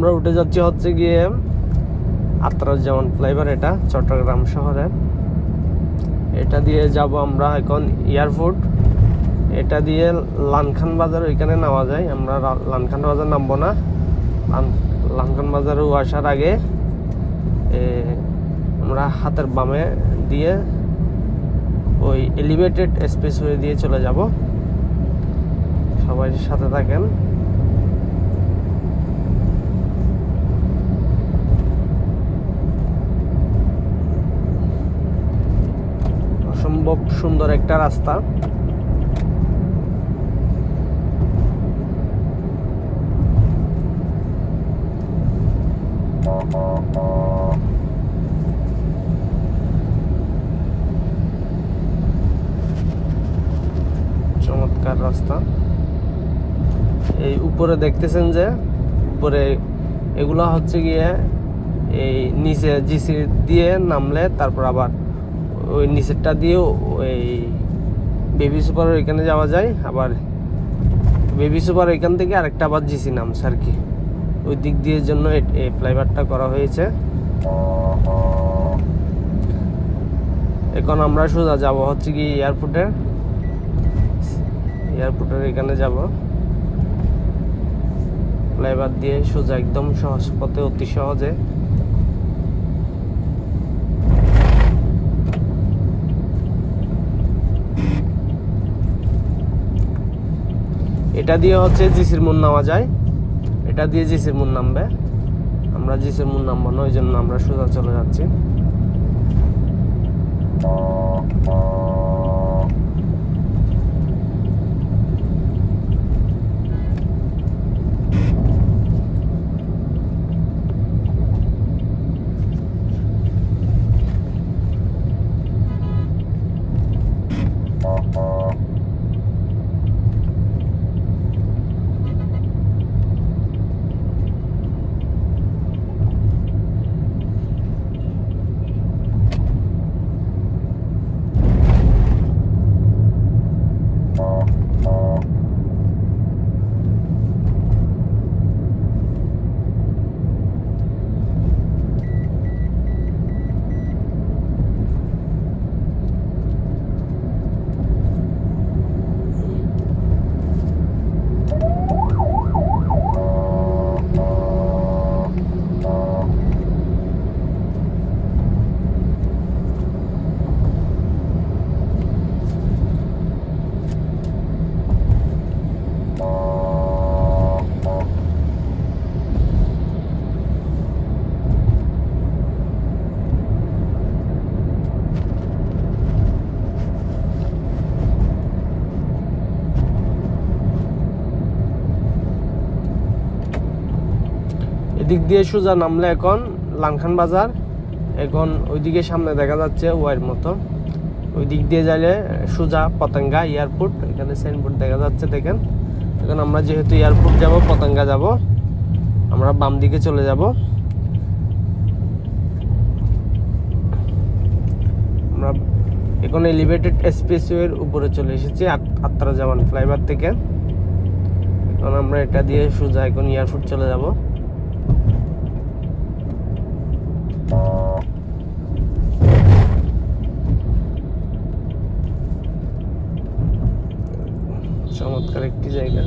আমরা উঠে যাচ্ছি হচ্ছে গিয়ে আত্রাজ্জামান ফ্লাইভার এটা, চট্টগ্রাম শহরে। এটা দিয়ে যাব আমরা এখন এয়ারপোর্ট এটা দিয়ে লানখান বাজার ওইখানে নামা যায়। আমরা লানখান বাজার নামবো না। লান- লানখান বাজারে আসার আগে আমরা হাতের বামে দিয়ে ওই এলিভেটেড স্পেস হয়ে দিয়ে চলে যাব। সবাই সাথে থাকেন। অসম্ভব সুন্দর একটা রাস্তা। চমৎকার রাস্তা। এই উপরে দেখতেছেন যে, উপরে এগুলা হচ্ছে গিয়ে এই নিচে জিসি দিয়ে নামলে তারপর আবার ওই নিচেরটা দিয়ে ওই বেবি সুপার ওইখানে যাওয়া যায়। আবার বেবি সুপার ওইখান থেকে আরেকটা আবার জিসি নামছে আর কি। ওই দিক দিয়ে জন্য ফ্লাইওভারটা করা হয়েছে। এখন আমরা সোজা যাব হচ্ছে কি এয়ারপোর্টে। এয়ারপোর্টের এখানে যাব। ফ্লাইওভার দিয়ে সোজা একদম সহজ পথে অতি সহজে। এটা দিয়ে হচ্ছে জিসির মুন নামা যায়। এটা দিয়ে জিসির মুন নামবে। আমরা জিসির মুন নামবো না, ওই জন্য আমরা সোজা চলে যাচ্ছি। এদিক দিয়ে সোজা নামলে এখন লাংখান বাজার। এখন ওইদিকে সামনে দেখা যাচ্ছে ওয়াইয়ের মতো। ওই দিক দিয়ে যাইলে সোজা পতঙ্গা এয়ারপোর্ট, এখানে সাইনবোর্ড দেখা যাচ্ছে দেখেন। এখন আমরা যেহেতু এয়ারপোর্ট যাব, পতঙ্গা যাব, আমরা বাম দিকে চলে যাব। আমরা এখন এলিভেটেড এক্সপ্রেসওয়ের উপরে চলে এসেছি, আত- আত্রা জামান ফ্লাইওভার থেকে। এখন আমরা এটা দিয়ে সোজা এখন এয়ারপোর্ট চলে যাব। চমৎকার একটি জায়গা।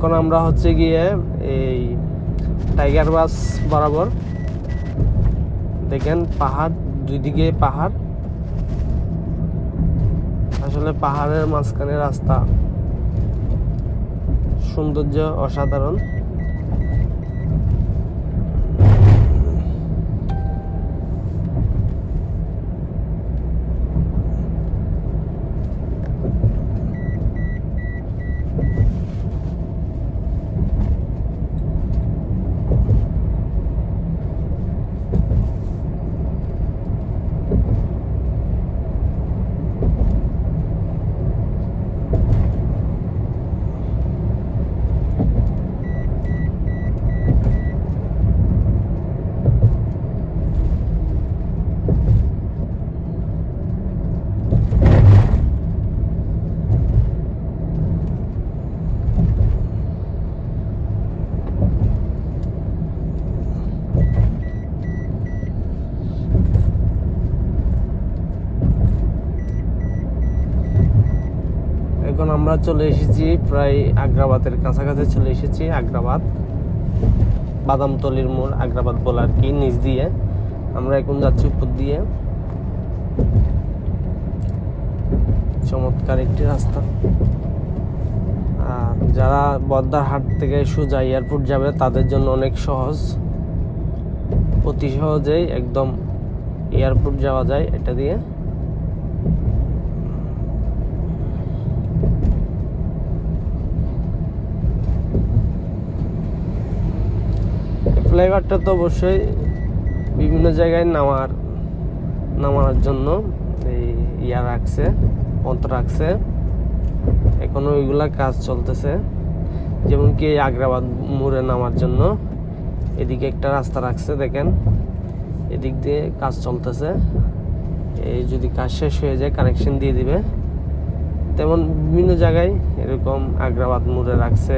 এখন আমরা হচ্ছে গিয়ে এই টাইগার বাস বরাবর, দেখেন পাহাড় দুই দিকে পাহাড়। আসলে পাহাড়ের মাঝখানে রাস্তা। সৌন্দর্য অসাধারণ এখন আমরা চলে এসেছি প্রায় আগ্রাবাদের কাছাকাছি চলে এসেছি, আগ্রাবাদ। বাদামতলির মোড়, আগ্রাবাদ বলে আর কি, নিচ দিয়ে। আমরা এখন যাচ্ছি উপর দিয়ে। চমৎকার একটি রাস্তা। আর যারা বদ্দারহাট থেকে সোজা এয়ারপোর্ট যাবে, তাদের জন্য অনেক সহজ। অতি সহজেই একদম এয়ারপোর্ট যাওয়া যায় এটা দিয়ে। ফ্লাইওভারটা তো অবশ্যই বিভিন্ন জায়গায় নামার নামার জন্য এই ইয়া রাখছে পন্থ রাখছে। এখনও ওইগুলা কাজ চলতেছে। যেমন কি আগ্রাবাদ মোড়ে নামার জন্য। এদিকে একটা রাস্তা রাখছে, দেখেন। এদিক দিয়ে কাজ চলতেছে। এই যদি কাজ শেষ হয়ে যায় কানেকশন দিয়ে দিবে। তেমন বিভিন্ন জায়গায় এরকম আগ্রাবাদ মোড়ে রাখছে।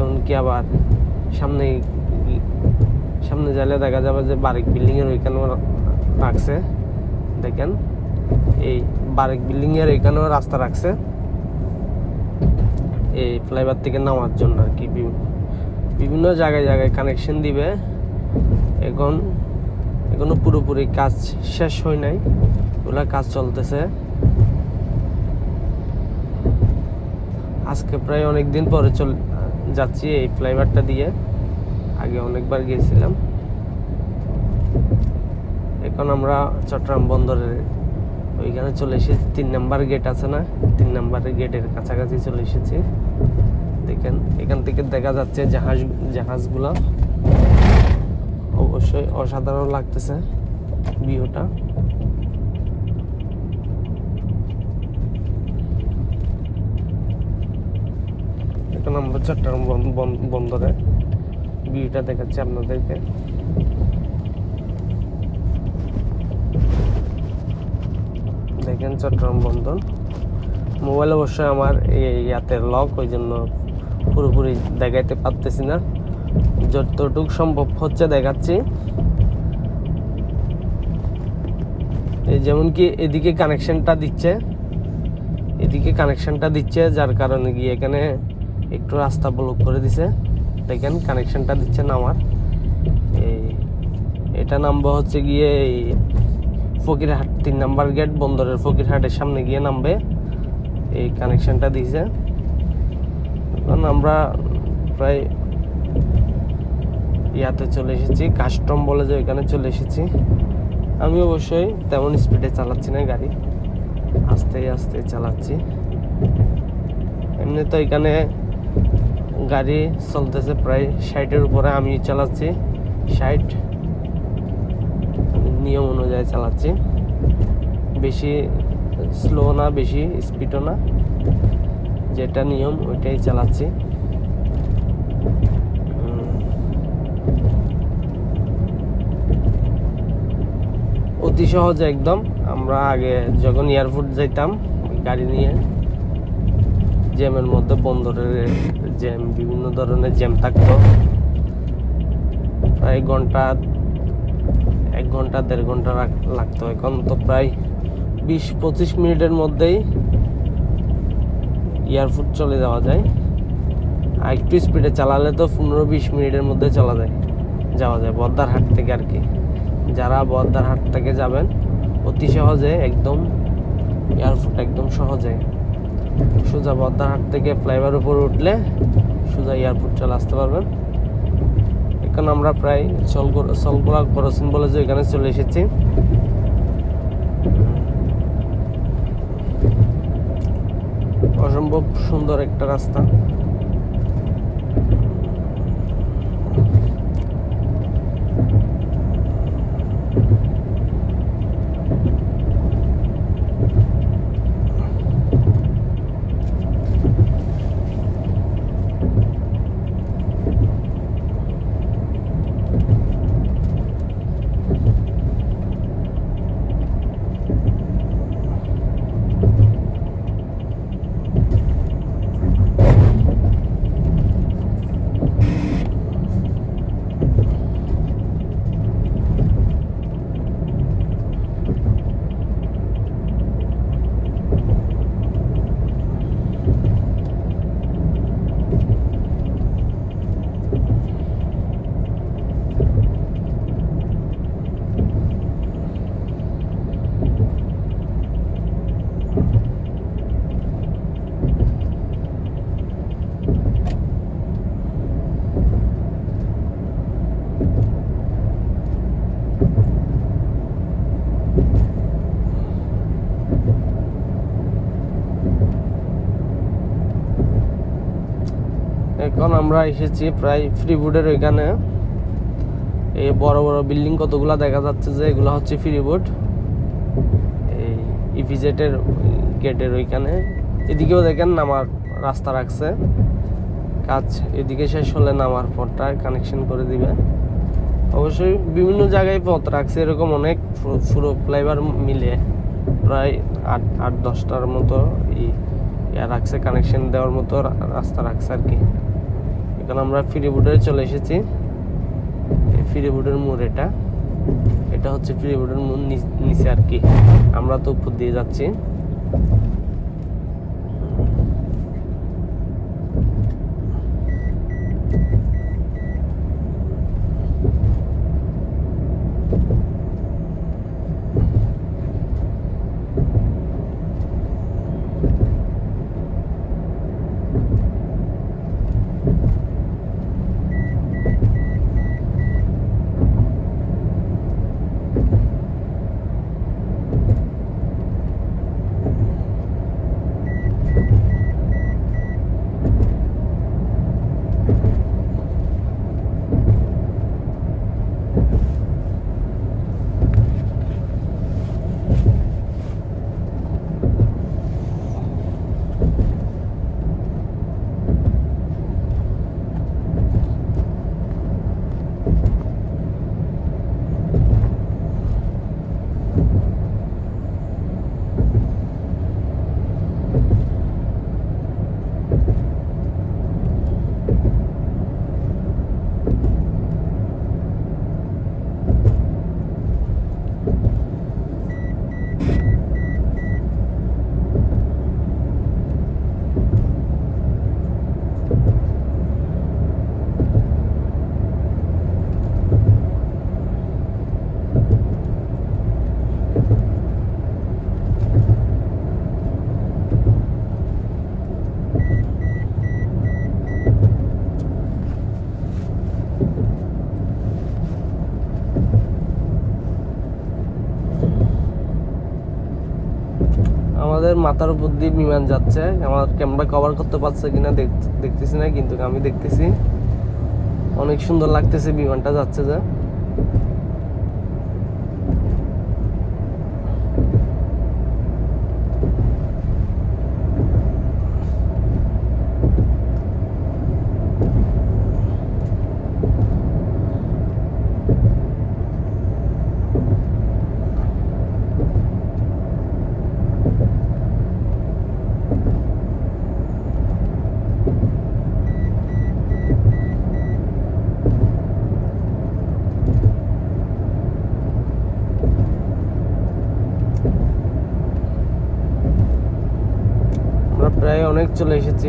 এমনকি আবার সামনে সামনে যাইলে দেখা যাবে যে বারিক বিল্ডিং এর ওইখানেও রাখছে। দেখেন, এই বারিক বিল্ডিং এর ওইখানেও রাস্তা রাখছে। এই ফ্লাইওভার থেকে নামার জন্য আর কি বিভি- বিভিন্ন জায়গায় জায়গায় কানেকশন দিবে। এখন, এখনও পুরোপুরি কাজ শেষ হয় নাই। ওগুলা কাজ চলতেছে। আজকে প্রায় অনেক দিন পরে চল যাচ্ছি এই ফ্লাইওভারটা দিয়ে। আগে অনেকবার গিয়েছিলাম। এখন আমরা চট্টগ্রাম বন্দরের ওইখানে চলে এসেছি। তিন নাম্বার গেট আছে না? তিন নাম্বারের গেটের কাছাকাছি চলে এসেছি। দেখেন, এখান থেকে দেখা যাচ্ছে জাহাজ, জাহাজগুলো। অবশ্যই অসাধারণ লাগতেছে ভিউটা। এখন আমরা চট্টগ্রাম বন- বন- বন্দরে ভিউটা দেখাচ্ছি আপনাদেরকে। দেখেন চট্টগ্রাম বন্দর। মোবাইল অবশ্যই আমার ইয়াতে লক ওই জন্য পুরোপুরি দেখাইতে পারতেছি না। যতটুকু সম্ভব হচ্ছে দেখাচ্ছি। যেমন কি এদিকে কানেকশনটা দিচ্ছে। এদিকে কানেকশনটা দিচ্ছে, যার কারণে গিয়ে এখানে একটু রাস্তা ব্লক করে দিছে। দেখেন কানেকশনটা দিচ্ছেন আমার। এই, এটা নামবো হচ্ছে গিয়ে এই ফকিরহাট, তিন নাম্বার গেট বন্দরের ফকিরহাটের সামনে গিয়ে নামবে। এই কানেকশনটা দিয়েছে এখন আমরা প্রায় ইয়াতে চলে এসেছি কাস্টম বলে যে ওইখানে চলে এসেছি। আমি অবশ্যই তেমন স্পিডে চালাচ্ছি না গাড়ি। আস্তে আস্তে চালাচ্ছি। এমনি তো এখানে গাড়ি চলতেছে প্রায় ষাটের উপরে, আমি চালাচ্ছি। ষাট নিয়ম অনুযায়ী চালাচ্ছি। বেশি স্লো না, বেশি স্পিডও না। যেটা নিয়ম, ওইটাই চালাচ্ছি। অতি সহজ একদম। আমরা আগে যখন এয়ারপোর্ট যাইতাম, গাড়ি নিয়ে জ্যামের মধ্যে বন্দরের জ্যাম, বিভিন্ন ধরনের জ্যাম থাকতো। প্রায় ঘণ্টা, এক ঘণ্টা, দেড় ঘণ্টা লাগতো এখন। তো প্রায় বিশ, পঁচিশ মিনিটের মধ্যেই এয়ারপোর্ট চলে যাওয়া যায়। আর একটু স্পিডে চালালে তো পনেরো, বিশ মিনিটের মধ্যে চলা যায়, যাওয়া যায় বদ্দারহাট থেকে আর কি। যারা বদ্দারহাট থেকে যাবেন, অতি সহজে একদম এয়ারপোর্ট একদম সহজে সোজা বদ্মাহাট থেকে ফ্লাইওভার উপর উঠলে সোজা এয়ারপোর্ট চলে আসতে পারবেন। এখন আমরা প্রায় সলকোলা সলগোলা করসিন বলে যে এখানে চলে এসেছি। অসম্ভব সুন্দর একটা রাস্তা। এখন আমরা এসেছি প্রায় ফ্রিবুডের ওইখানে। এই বড় বড় বিল্ডিং কতগুলা দেখা যাচ্ছে যে এগুলো হচ্ছে ফ্রিবুড। এই ইভিজেটের গেটের ওইখানে। এদিকেও দেখেন নামার রাস্তা রাখছে। কাজ এদিকে শেষ হলে নামার পরটা কানেকশন করে দিবে। অবশ্যই বিভিন্ন জায়গায় পথ রাখছে, এরকম অনেক পুরো- ফ্লাইভার মিলে। প্রায় আট আট, দশটার মতো ই রাখছে কানেকশন দেওয়ার মতো রাস্তা রাখছে আর কি। এখন আমরা ফ্রিবুডে চলে এসেছি। এই ফ্রিবুডের মোড় এটা। এটা হচ্ছে ফ্রিবুডের মোড় নিচে আর কি। আমরা তো উপর দিয়ে যাচ্ছি। মাথার উপর দিয়ে বিমান যাচ্ছে। আমার ক্যামেরা কভার করতে পারছে কিনা দেখ- দেখতেছি না, কিন্তু আমি দেখতেছি। অনেক সুন্দর লাগতেছে বিমানটা যাচ্ছে যে আমরা প্রায় অনেক চলে এসেছি।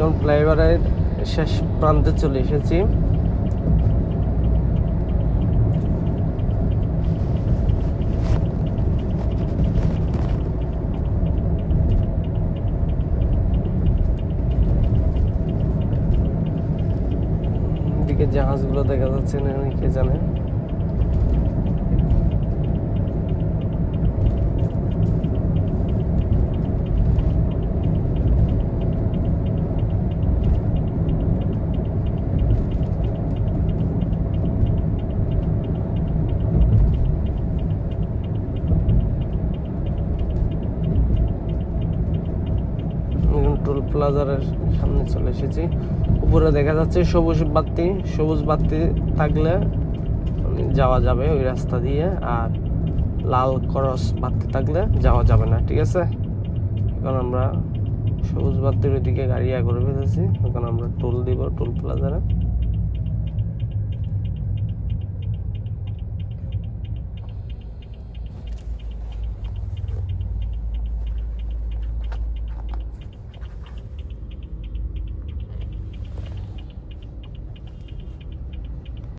এখন ফ্লাইওভারের শেষ প্রান্তে চলে এসেছি। জাহাজগুলো দেখা যাচ্ছে না কে জানে এখন টোল প্লাজার সামনে চলে এসেছি। উপরে দেখা যাচ্ছে সবুজ বাতি সবুজ বাতি থাকলে যাওয়া যাবে ওই রাস্তা দিয়ে, আর লাল করস বাতি থাকলে যাওয়া যাবে না, ঠিক আছে? এখন আমরা সবুজ বাতির ওইদিকে গাড়ি আগে ফেলেছি এখন আমরা টোল দিব টোল প্লাজারে